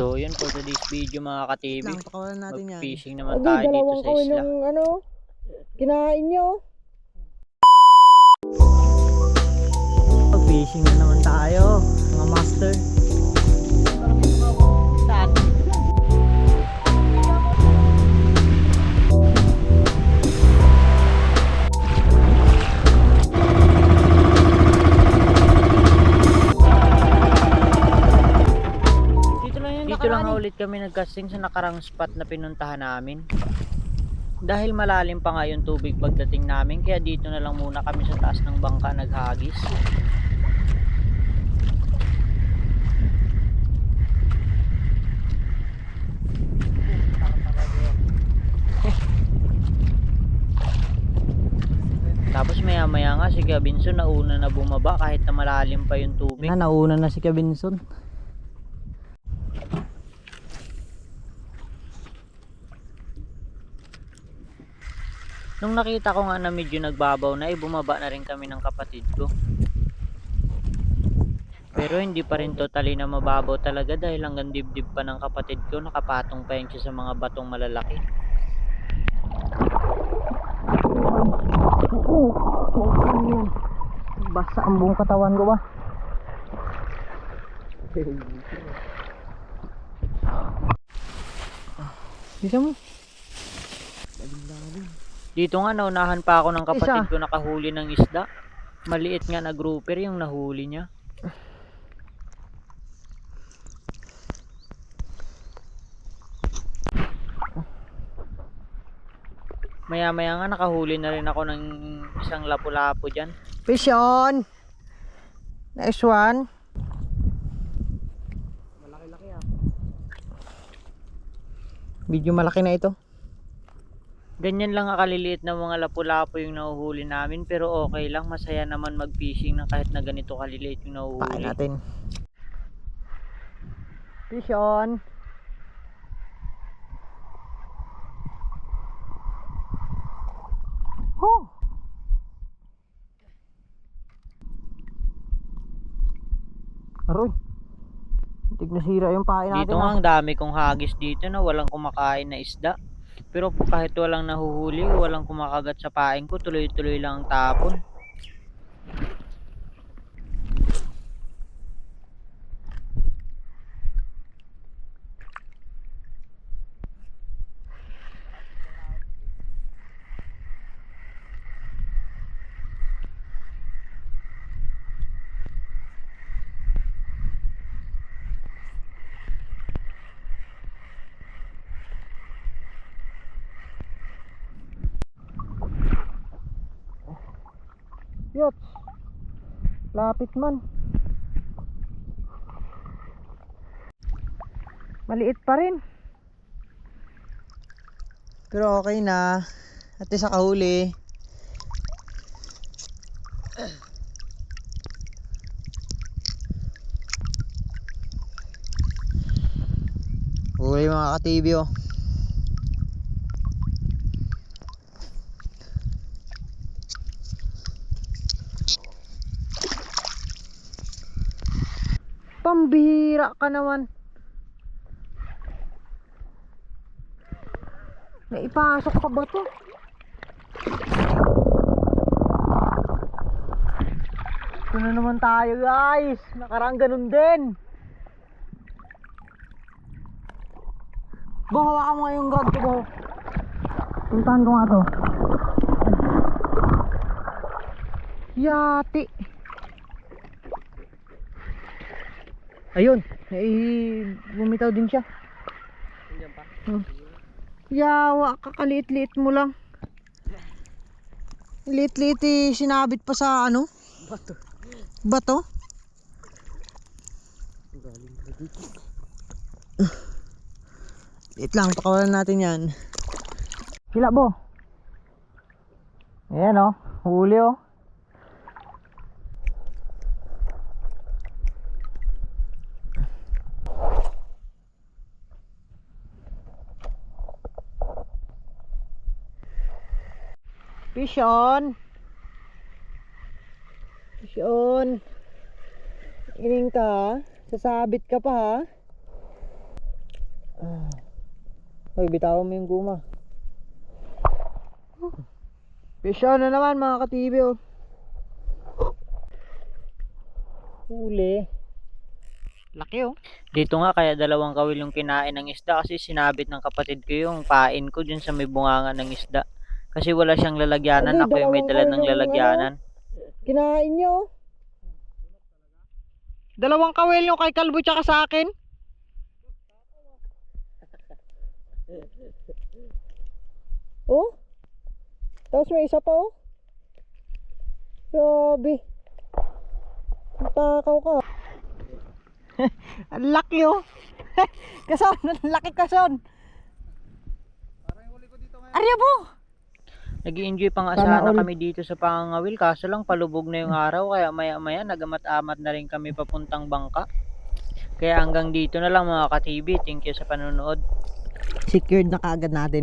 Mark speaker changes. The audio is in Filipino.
Speaker 1: So yun for today's video mga ka-TV.
Speaker 2: Lang, pakawalan natin yan.
Speaker 1: Mag-fishing naman
Speaker 3: Adi,
Speaker 1: tayo dito
Speaker 3: dalawang
Speaker 1: sa
Speaker 3: kawin
Speaker 1: isla.
Speaker 3: ng ano, kinain nyo.
Speaker 2: Fishing na naman tayo, mga master.
Speaker 1: Kami nagcasting sa nakarang spot na pinuntahan namin. Dahil malalim pa nga yung tubig pagdating namin, kaya dito na lang muna kami sa taas ng bangka naghagis. Tapos maya maya nga si Gabinson nauna na bumaba kahit na malalim pa yung tubig.
Speaker 2: Na, nauna na si Kabinson.
Speaker 1: Nung nakita ko nga na medyo nagbabaw na, eh, bumaba na rin kami ng kapatid ko. Pero hindi pa rin totally na mababaw talaga dahil hanggang dibdib pa ng kapatid ko, nakapatong pa yun siya sa mga batong malalaki.
Speaker 2: Basa ang buong katawan ko ba? Bisa mo?
Speaker 1: Dito nga naunahan pa ako ng kapatid
Speaker 2: Isa.
Speaker 1: ko nakahuli ng isda. Maliit nga na grouper yung nahuli niya. Maya maya nga nakahuli na rin ako ng isang lapu-lapu dyan.
Speaker 2: Fish on! Nice one.
Speaker 1: Malaki-laki ah.
Speaker 2: Medyo malaki na ito.
Speaker 1: Ganyan lang kaliliit na mga lapu-lapu yung nahuhuli namin pero okay lang masaya naman mag-fishing na kahit na ganito kaliliit yung
Speaker 2: Pain
Speaker 1: nahuhuli.
Speaker 2: natin. Fish on! Oh! Aroy! Tig nasira yung pain natin.
Speaker 1: Dito nga
Speaker 2: ah.
Speaker 1: ang dami kong hagis dito na walang kumakain na isda. Pero kahit walang nahuhuli, walang kumakagat sa pain ko, tuloy-tuloy lang ang tapon.
Speaker 2: Yots! Lapit man. Maliit pa rin. Pero okay na. At least kahuli. Huli mga ka-TV oh. Pambihira ka naman. Naipasok ka ba to? Ito na naman tayo guys. Nakarang ganun din. Bo, hawakan mo yung rod ko, Bo. Puntahan ko nga to. Yati. Ayun, nai bumitaw din siya. Hmm. Yawa, kakaliit-liit mo lang. Liit-liit eh, sinabit pa sa ano? Bato. Bato? Liit lang, pakawalan natin yan. Hila bo. Ayan o, oh, huli o. Fish on. Fish on. Ining ka. Sasabit ka pa ha.
Speaker 3: Hoy, bitawan mo yung guma.
Speaker 2: Pisyo na naman mga ka-TV oh. Huli. Laki oh.
Speaker 1: Dito nga kaya dalawang kawil yung kinain ng isda kasi sinabit ng kapatid ko yung pain ko dun sa may bunganga ng isda. Kasi wala siyang lalagyanan,
Speaker 3: Ano,
Speaker 1: ako yung may dala
Speaker 3: kawil
Speaker 1: ng
Speaker 3: yung
Speaker 1: lalagyanan.
Speaker 3: Kinain nyo.
Speaker 2: Dalawang kawil yung kay Kalbo tsaka sa akin.
Speaker 3: Oh? Tapos may isa pa oh. Grabe. Takaw ka.
Speaker 2: Ang laki oh. kason, ang laki kason. Arya po.
Speaker 1: Nag enjoy pa nga
Speaker 3: Sana
Speaker 1: sana
Speaker 3: all.
Speaker 1: kami dito sa pangangawil kaso lang palubog na yung araw kaya maya maya nagamat-amat na rin kami papuntang bangka. Kaya hanggang dito na lang mga ka-TV. Thank you sa panonood.
Speaker 3: Secured na kaagad natin.